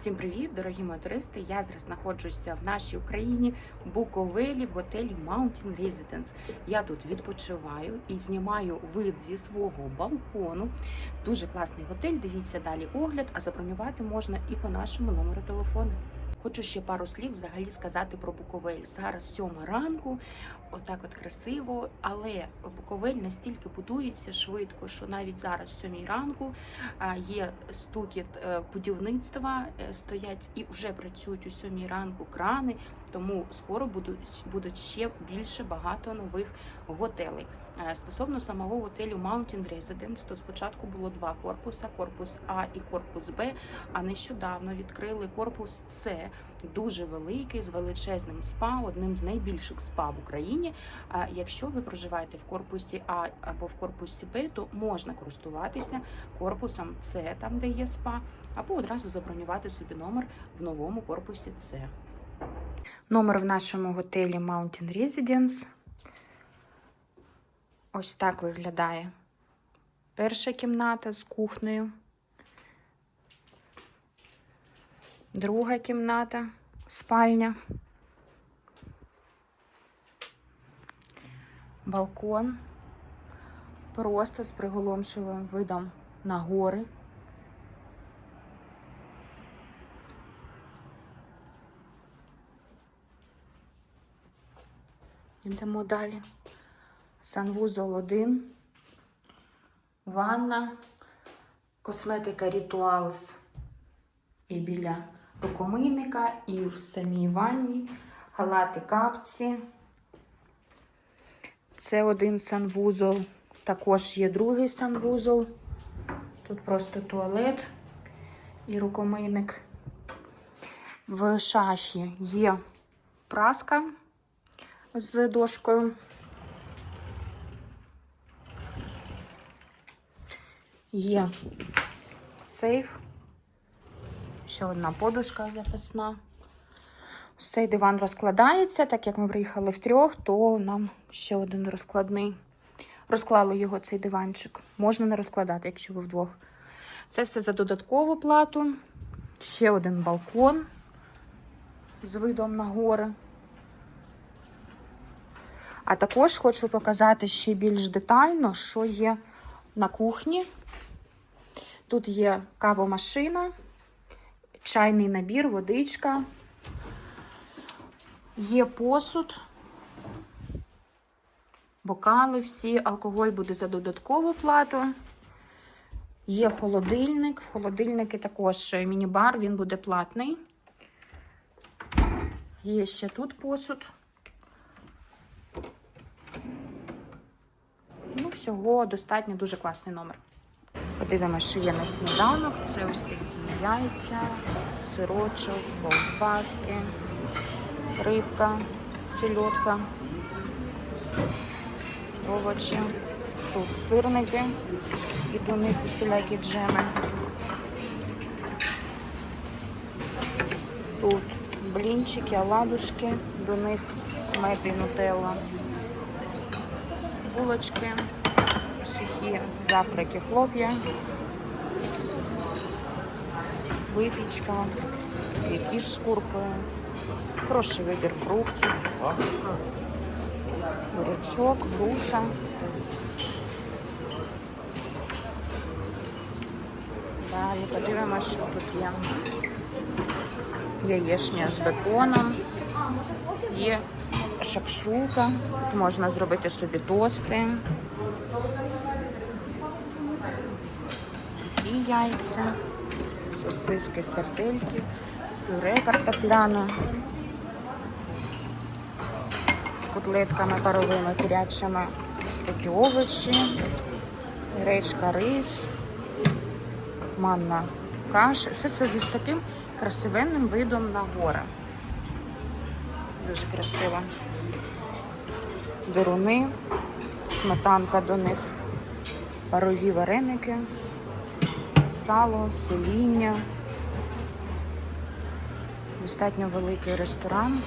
Всім привіт, дорогі мотористи! Я зараз знаходжуся в нашій Україні Буковелі в готелі Mountain Residence. Я тут відпочиваю і знімаю вид зі свого балкону. Дуже класний готель. Дивіться далі огляд, а забронювати можна і по нашому номеру телефону. Хочу ще пару слів взагалі сказати про Буковель. Зараз сьома ранку, отак от красиво, але Буковель настільки будується швидко, що навіть зараз, сьомій ранку, є стукіт е, будівництва, е, стоять і вже працюють у сьомій ранку крани, тому скоро будуть, будуть ще більше багато нових готелей. Е, Стосовно самого готелю Mountain Residence, то спочатку було два корпуса: корпус А і корпус Б. А нещодавно відкрили корпус С, дуже великий, з величезним спа, одним з найбільших спа в Україні. А Якщо ви проживаєте в корпусі А або в корпусі Б, то можна користуватися корпусом С, там де є спа, або одразу забронювати собі номер в новому корпусі С. Номер в нашому готелі Mountain Residence. Ось так виглядає перша кімната з кухнею. Друга кімната, спальня. Балкон. Просто з приголомшливим видом на гори. Йдемо далі. Санвузол 1, ванна, косметика Rituals і біля рукомийника, і в самій ванні, халати капці. Це один санвузол. Також є другий санвузол. Тут просто туалет і рукомийник. В шафі є праска з дошкою. Є сейф. Ще одна подушка запасна. Цей диван розкладається, так як ми приїхали в трьох, то нам ще один розкладний. Розклали його цей диванчик. Можна не розкладати, якщо ви вдвох. Це все за додаткову плату. Ще один балкон з видом на гори. А також хочу показати ще більш детально, що є на кухні. Тут є кавомашина, чайний набір, водичка, є посуд, бокали всі, алкоголь буде за додаткову плату. Є холодильник. В холодильники також міні-бар, він буде платний. Є ще тут посуд. Ну, всього достатньо дуже класний номер. Подивимося, що є на сніданок. Це ось такі яйця, сирочок, ковбаски, рибка, сельодка, овочі. Тут сирники і до них усілякі джеми. Тут блінчики, оладушки, до них мед і нутелла. Булочки, сухі завтраки хлоп'я, випічка, які ж з куркою, хороший вибір фруктів, бурячок, груша. Далі подивимося, що тут є. Яєшня з беконом, є шакшука, можна зробити собі тости. Такі яйця, сосиски, сардельки, пюре картопляне з котлетками паровими курячими, такі овочі, гречка, рис, манна каша. Все це з таким красивенним видом на гори. Дуже красиво. Деруни, сметанка до них, парові вареники, сало, соління. Достатньо великий ресторан.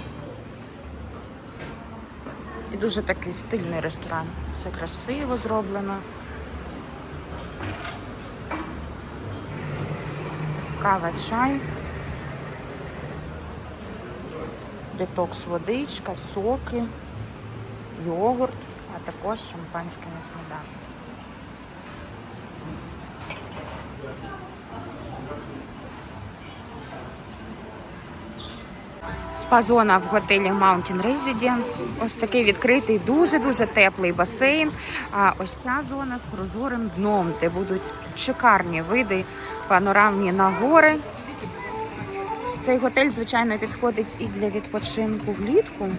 І дуже такий стильний ресторан. Все красиво зроблено. Кава, чай, детокс водичка, соки, йогурт, а також шампанське на сніданок. Спа-зона в готелі Mountain Residence. Ось такий відкритий, дуже-дуже теплий басейн. А ось ця зона з прозорим дном, де будуть шикарні види панорамні на гори. Цей готель, звичайно, підходить і для відпочинку влітку,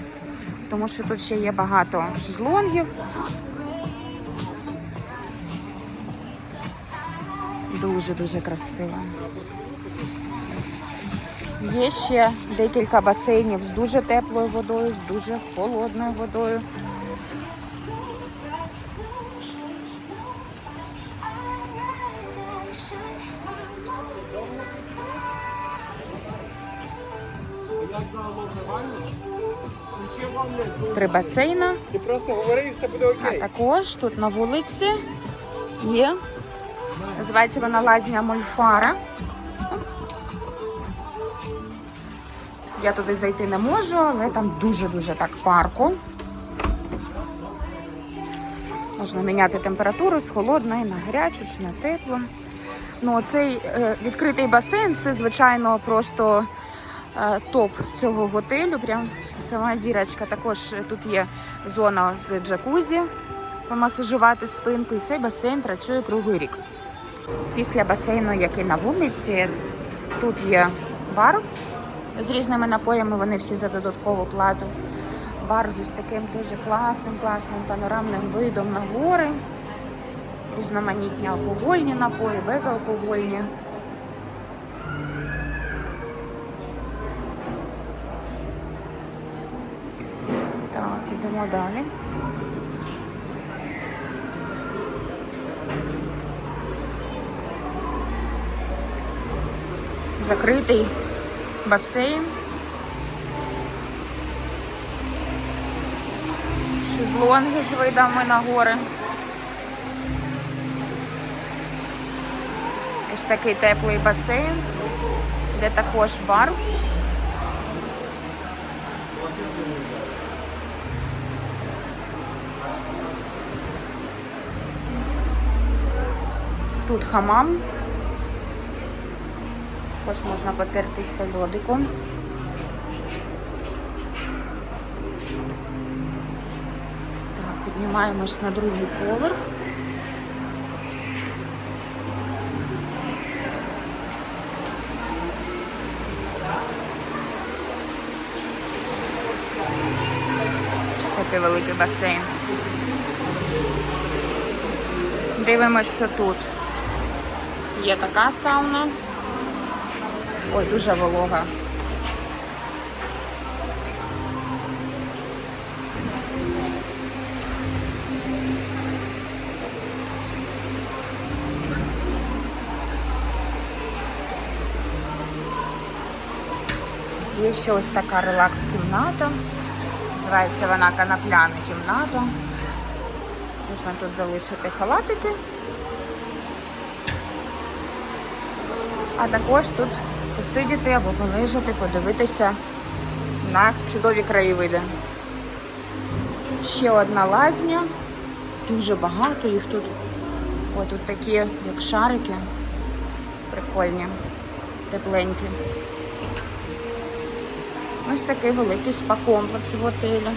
тому що тут ще є багато шезлонгів. Дуже-дуже красиво. Є ще декілька басейнів з дуже теплою водою, з дуже холодною водою. Три басейна. Ти просто говори і все буде А також тут на вулиці є. Називається вона лазня Мольфара. Я туди зайти не можу, але там дуже-дуже так парко. Можна міняти температуру з холодної на гарячу чи на теплу. Ну, цей е, відкритий басейн це, звичайно, просто е, топ цього готелю. Прям сама зірочка. Також тут є зона з джакузі, помасажувати спинку. І цей басейн працює круглий рік. Після басейну, який на вулиці, тут є бар з різними напоями, вони всі за додаткову плату. Бар з таким дуже класним, класним панорамним видом на гори. Різноманітні алкогольні напої, безалкогольні. Так, ідемо далі. Закритий басейн. Шезлонги з видами на гори. Ось такий теплий басейн, де також бар. Тут хамам. Також можна потертися льодиком. Так, піднімаємось на другий поверх. Такий великий басейн. Дивимось, що тут. Є така сауна. Ой, дуже волога. Є ще ось така релакс-кімната. Називається вона канапляна кімната. Можна тут залишити халатики. А також тут посидіти або полежати, подивитися на чудові краєвиди. Ще одна лазня. Дуже багато їх тут. Ось тут такі, як шарики. Прикольні, тепленькі. Ось такий великий спа-комплекс в готелі.